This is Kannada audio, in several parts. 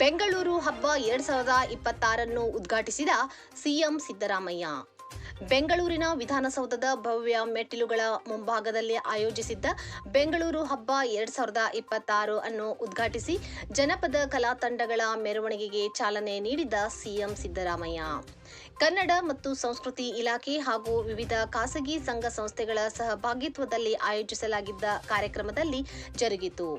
ಬೆಂಗಳೂರು ಹಬ್ಬ ಎರಡ್ ಸಾವಿರದ ಇಪ್ಪತ್ತಾರನ್ನು ಉದ್ಘಾಟಿಸಿದ ಸಿಎಂ ಸಿದ್ದರಾಮಯ್ಯ. ಬೆಂಗಳೂರಿನ ವಿಧಾನಸೌಧದ ಭವ್ಯ ಮೆಟ್ಟಿಲುಗಳ ಮುಂಭಾಗದಲ್ಲಿ ಆಯೋಜಿಸಿದ್ದ ಬೆಂಗಳೂರು ಹಬ್ಬ ಎರಡ್ ಸಾವಿರದ ಇಪ್ಪತ್ತಾರು ಅನ್ನು ಉದ್ಘಾಟಿಸಿ ಜನಪದ ಕಲಾ ತಂಡಗಳ ಮೆರವಣಿಗೆಗೆ ಚಾಲನೆ ನೀಡಿದ ಸಿಎಂ ಸಿದ್ದರಾಮಯ್ಯ. ಕನ್ನಡ ಮತ್ತು ಸಂಸ್ಕೃತಿ ಇಲಾಖೆ ಹಾಗೂ ವಿವಿಧ ಖಾಸಗಿ ಸಂಘ ಸಂಸ್ಥೆಗಳ ಸಹಭಾಗಿತ್ವದಲ್ಲಿ ಆಯೋಜಿಸಲಾಗಿದ್ದ ಕಾರ್ಯಕ್ರಮದಲ್ಲಿ ಜರುಗಿತು.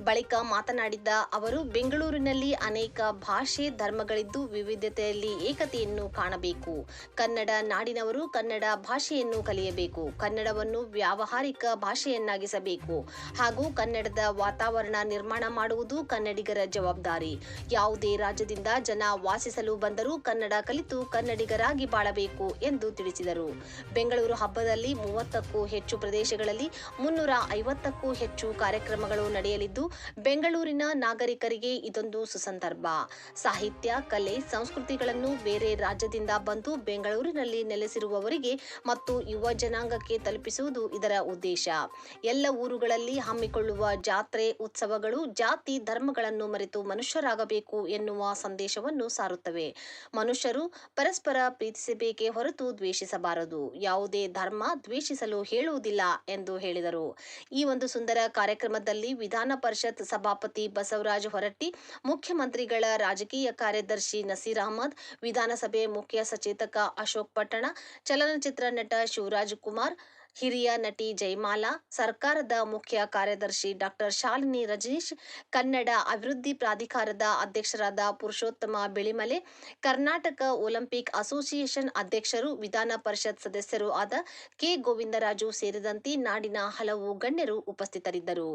ಬಳಿಕ ಮಾತನಾಡಿದ ಅವರು, ಬೆಂಗಳೂರಿನಲ್ಲಿ ಅನೇಕ ಭಾಷೆ ಧರ್ಮಗಳಿದ್ದು ವಿವಿಧತೆಯಲ್ಲಿ ಏಕತೆಯನ್ನು ಕಾಣಬೇಕು. ಕನ್ನಡ ನಾಡಿನವರು ಕನ್ನಡ ಭಾಷೆಯನ್ನು ಕಲಿಯಬೇಕು. ಕನ್ನಡವನ್ನು ವ್ಯಾವಹಾರಿಕ ಭಾಷೆಯನ್ನಾಗಿಸಬೇಕು. ಹಾಗೂ ಕನ್ನಡದ ವಾತಾವರಣ ನಿರ್ಮಾಣ ಮಾಡುವುದು ಕನ್ನಡಿಗರ ಜವಾಬ್ದಾರಿ. ಯಾವುದೇ ರಾಜ್ಯದಿಂದ ಜನ ವಾಸಿಸಲು ಬಂದರೂ ಕನ್ನಡ ಕಲಿತು ಕನ್ನಡಿಗರಾಗಿ ಬಾಳಬೇಕು ಎಂದು ತಿಳಿಸಿದರು. ಬೆಂಗಳೂರು ಹಬ್ಬದಲ್ಲಿ ಮೂವತ್ತಕ್ಕೂ ಹೆಚ್ಚು ಪ್ರದೇಶಗಳಲ್ಲಿ ಮುನ್ನೂರ ಐವತ್ತಕ್ಕೂ ಹೆಚ್ಚು ಕಾರ್ಯಕ್ರಮಗಳು ನಡೆಯಲಿದ್ದು ಬೆಂಗಳೂರಿನ ನಾಗರಿಕರಿಗೆ ಇದೊಂದು ಸುಸಂದರ್ಭ. ಸಾಹಿತ್ಯ, ಕಲೆ, ಸಂಸ್ಕೃತಿಗಳನ್ನು ಬೇರೆ ರಾಜ್ಯದಿಂದ ಬಂದು ಬೆಂಗಳೂರಿನಲ್ಲಿ ನೆಲೆಸಿರುವವರಿಗೆ ಮತ್ತು ಯುವ ಜನಾಂಗಕ್ಕೆ ತಲುಪಿಸುವುದು ಇದರ ಉದ್ದೇಶ. ಎಲ್ಲ ಊರುಗಳಲ್ಲಿ ಹಮ್ಮಿಕೊಳ್ಳುವ ಜಾತ್ರೆ, ಉತ್ಸವಗಳು ಜಾತಿ ಧರ್ಮಗಳನ್ನು ಮರೆತು ಮನುಷ್ಯರಾಗಬೇಕು ಎನ್ನುವ ಸಂದೇಶವನ್ನು ಸಾರುತ್ತವೆ. ಮನುಷ್ಯರು ಪರಸ್ಪರ ಪ್ರೀತಿಸಬೇಕೇ ಹೊರತು ದ್ವೇಷಿಸಬಾರದು. ಯಾವುದೇ ಧರ್ಮ ದ್ವೇಷಿಸಲು ಹೇಳುವುದಿಲ್ಲ ಎಂದು ಹೇಳಿದರು. ಈ ಒಂದು ಸುಂದರ ಕಾರ್ಯಕ್ರಮದಲ್ಲಿ ವಿಧಾನ ಪರಿಷತ್ ಸಭಾಪತಿ ಬಸವರಾಜ ಹೊರಟ್ಟಿ, ಮುಖ್ಯಮಂತ್ರಿಗಳ ರಾಜಕೀಯ ಕಾರ್ಯದರ್ಶಿ ನಸೀರ್ ಅಹಮದ್, ವಿಧಾನಸಭೆ ಮುಖ್ಯ ಸಚೇತಕ ಅಶೋಕ್ ಪಟ್ಟಣ, ಚಲನಚಿತ್ರ ನಟ ಶಿವರಾಜ್ ಕುಮಾರ್, ಹಿರಿಯ ನಟಿ ಜಯಮಾಲಾ, ಸರ್ಕಾರದ ಮುಖ್ಯ ಕಾರ್ಯದರ್ಶಿ ಡಾಕ್ಟರ್ ಶಾಲಿನಿ ರಜನೀಶ್, ಕನ್ನಡ ಅಭಿವೃದ್ಧಿ ಪ್ರಾಧಿಕಾರದ ಅಧ್ಯಕ್ಷರಾದ ಪುರುಷೋತ್ತಮ ಬಿಳಿಮಲೆ, ಕರ್ನಾಟಕ ಒಲಿಂಪಿಕ್ ಅಸೋಸಿಯೇಷನ್ ಅಧ್ಯಕ್ಷರು, ವಿಧಾನ ಪರಿಷತ್ ಸದಸ್ಯರು ಆದ ಕೆ. ಗೋವಿಂದರಾಜು ಸೇರಿದಂತೆ ನಾಡಿನ ಹಲವು ಗಣ್ಯರು ಉಪಸ್ಥಿತರಿದ್ದರು.